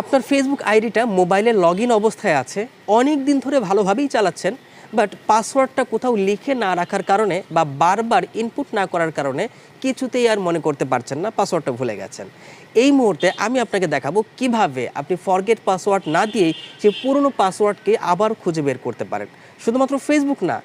আপনার ফেসবুক আইডিটা মোবাইলে লগ ইন অবস্থায় আছে অনেক দিন ধরে ভালোভাবেই চালাচ্ছেন বাট পাসওয়ার্ডটা কোথাও লিখে না রাখার কারণে বা বারবার ইনপুট না করার কারণে কিছুতেই আর মনে করতে পারছেন না পাসওয়ার্ডটা ভুলে গেছেন। এই মুহূর্তে আমি আপনাকে দেখাবো কীভাবে আপনি ফরগেট পাসওয়ার্ড না দিয়েই সেই পুরনো পাসওয়ার্ডকে আবার খুঁজে বের করতে পারেন। শুধুমাত্র ফেসবুক না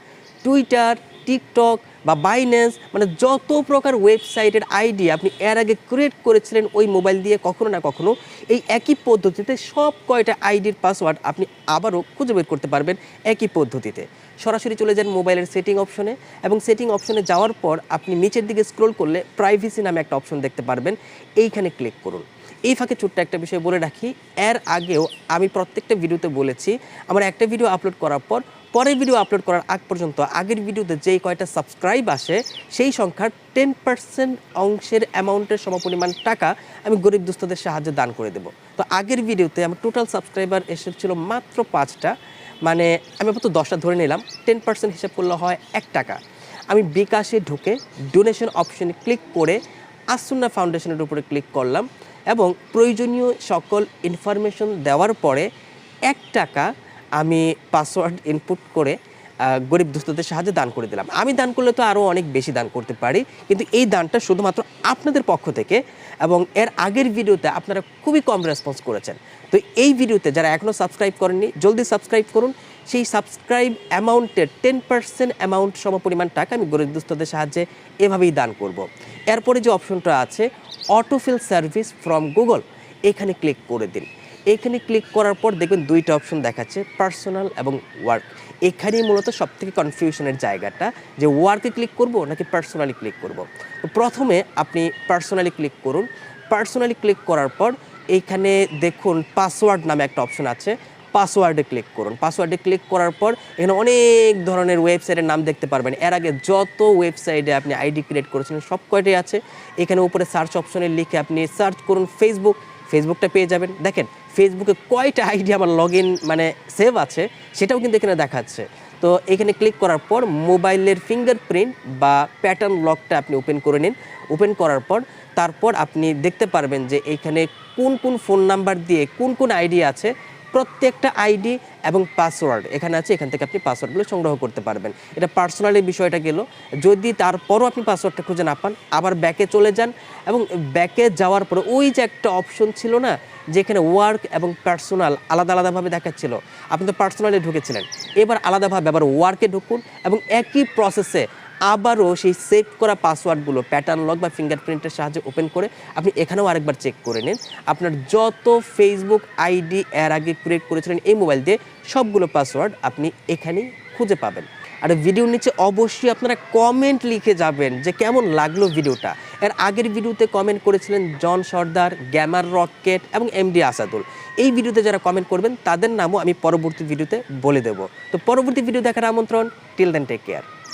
টুইটার টিকটক বা বাইন্যান্স মানে যত প্রকার ওয়েবসাইটের আইডি আপনি এর আগে ক্রিয়েট করেছিলেন ওই মোবাইল দিয়ে কখনো না কখনো, এই একই পদ্ধতিতে সব কয়টা আইডির পাসওয়ার্ড আপনি আবারও খুঁজে বের করতে পারবেন একই পদ্ধতিতে। সরাসরি চলে যান মোবাইলের সেটিং অপশনে এবং সেটিং অপশনে যাওয়ার পর আপনি নিচের দিকে স্ক্রোল করলে প্রাইভেসি নামে একটা অপশন দেখতে পারবেন, এইখানে ক্লিক করুন। এই ফাঁকে ছোট্ট একটা বিষয় বলে রাখি, এর আগেও আমি প্রত্যেকটা ভিডিওতে বলেছি, আমার একটা ভিডিও আপলোড করার পর পরের ভিডিও আপলোড করার আগ পর্যন্ত, আগের ভিডিওতে যেই কয়টা সাবস্ক্রাইব আসে, সেই সংখ্যার টেন পার্সেন্ট অংশের অ্যামাউন্টের সমপরিমাণ টাকা আমি গরিব দুস্থদের সাহায্যে দান করে দেবো। তো আগের ভিডিওতে আমার টোটাল সাবস্ক্রাইবার এসেছিল মাত্র পাঁচটা মানে আমি আপাতত দশটা ধরে নিলাম টেন পার্সেন্ট হিসাব করলে হয় এক টাকা। আমি বিকাশে ঢুকে ডোনেশন অপশনে ক্লিক করে আসুন্না ফাউন্ডেশনের উপরে ক্লিক করলাম এবং প্রয়োজনীয় সকল ইনফরমেশন দেওয়ার পরে এক টাকা আমি পাসওয়ার্ড ইনপুট করে গরিব দুস্থদের সাহায্যে দান করে দিলাম। আমি দান করলে তো আরও অনেক বেশি দান করতে পারি, কিন্তু এই দানটা শুধুমাত্র আপনাদের পক্ষ থেকে এবং এর আগের ভিডিওতে আপনারা খুবই কম রেসপন্স করেছেন। তো এই ভিডিওতে যারা এখনও সাবস্ক্রাইব করেননি, জলদি সাবস্ক্রাইব করুন। সেই সাবস্ক্রাইব অ্যামাউন্টের টেন পার্সেন্ট অ্যামাউন্ট সম পরিমাণ টাকা আমি গরিব দুস্থদের সাহায্যে এভাবেই দান করব। এরপরে যে অপশনটা আছে অটোফিল সার্ভিস ফ্রম গুগল এখানে ক্লিক করে দিন। এখানে ক্লিক করার পর দেখবেন দুইটা অপশন দেখাচ্ছে পার্সোনাল এবং ওয়ার্ক এখানেই মূলত সব থেকে কনফিউশনের জায়গাটা, যে ওয়ার্কে ক্লিক করব নাকি পার্সোনালি ক্লিক করব? প্রথমে আপনি পার্সোনালি ক্লিক করুন। পার্সোনালি ক্লিক করার পর এইখানে দেখুন পাসওয়ার্ড নামে একটা অপশন আছে পাসওয়ার্ডে ক্লিক করুন। পাসওয়ার্ডে ক্লিক করার পর এখানে অনেক ধরনের ওয়েবসাইটের নাম দেখতে পারবেন। এর আগে যত ওয়েবসাইটে আপনি আইডি ক্রিয়েট করেছিলেন সব কয়টাই আছে। এখানে উপরে সার্চ অপশনে লিখে আপনি সার্চ করুন ফেসবুক ফেসবুকটা পেয়ে যাবেন। দেখেন ফেসবুকে কয়টা আইডি আমার লগ মানে সেভ আছে, সেটাও কিন্তু এখানে দেখাচ্ছে। তো এখানে ক্লিক করার পর মোবাইলের ফিঙ্গারপ্রিন্ট বা প্যাটার্ন লকটা আপনি ওপেন করে নিন। ওপেন করার পর তারপর আপনি দেখতে পারবেন যে এইখানে কোন কোন ফোন নাম্বার দিয়ে কোন কোন আইডি আছে, প্রত্যেকটা আইডি এবং পাসওয়ার্ড এখানে আছে, এখান থেকে আপনি পাসওয়ার্ডগুলো সংগ্রহ করতে পারবেন। এটা পার্সোনালি বিষয়টা গেল। যদি তারপরও আপনি পাসওয়ার্ডটা খুঁজে না পান, আবার ব্যাকে চলে যান এবং ব্যাকে যাওয়ার পরে ওই যে একটা অপশন ছিল না যেখানে ওয়ার্ক এবং পার্সোনাল আলাদা আলাদাভাবে দেখাচ্ছিল। আপনি তো পার্সোনালি ঢুকেছিলেন। এবার আলাদাভাবে আবার ওয়ার্কে ঢুকুন এবং একই প্রসেসে আবারও সেই সেভ করা পাসওয়ার্ডগুলো প্যাটার্ন লক বা ফিঙ্গারপ্রিন্টের সাহায্যে ওপেন করে আপনি এখানেও আরেকবার চেক করে নিন। আপনার যত ফেসবুক আইডি এর আগে ক্রিয়েট করেছিলেন এই মোবাইল দিয়ে সবগুলো পাসওয়ার্ড আপনি এখানেই খুঁজে পাবেন। আর ভিডিওর নিচে অবশ্যই আপনারা কমেন্ট লিখে যাবেন যে কেমন লাগল ভিডিওটা এর আগের ভিডিওতে কমেন্ট করেছিলেন জন সর্দার, গ্যামার রকেট এবং এমডি আসাদুল। এই ভিডিওতে যারা কমেন্ট করবেন, তাদের নামও আমি পরবর্তী ভিডিওতে বলে দেব। তো পরবর্তী ভিডিও দেখার আমন্ত্রণ টিল দেন টেক কেয়ার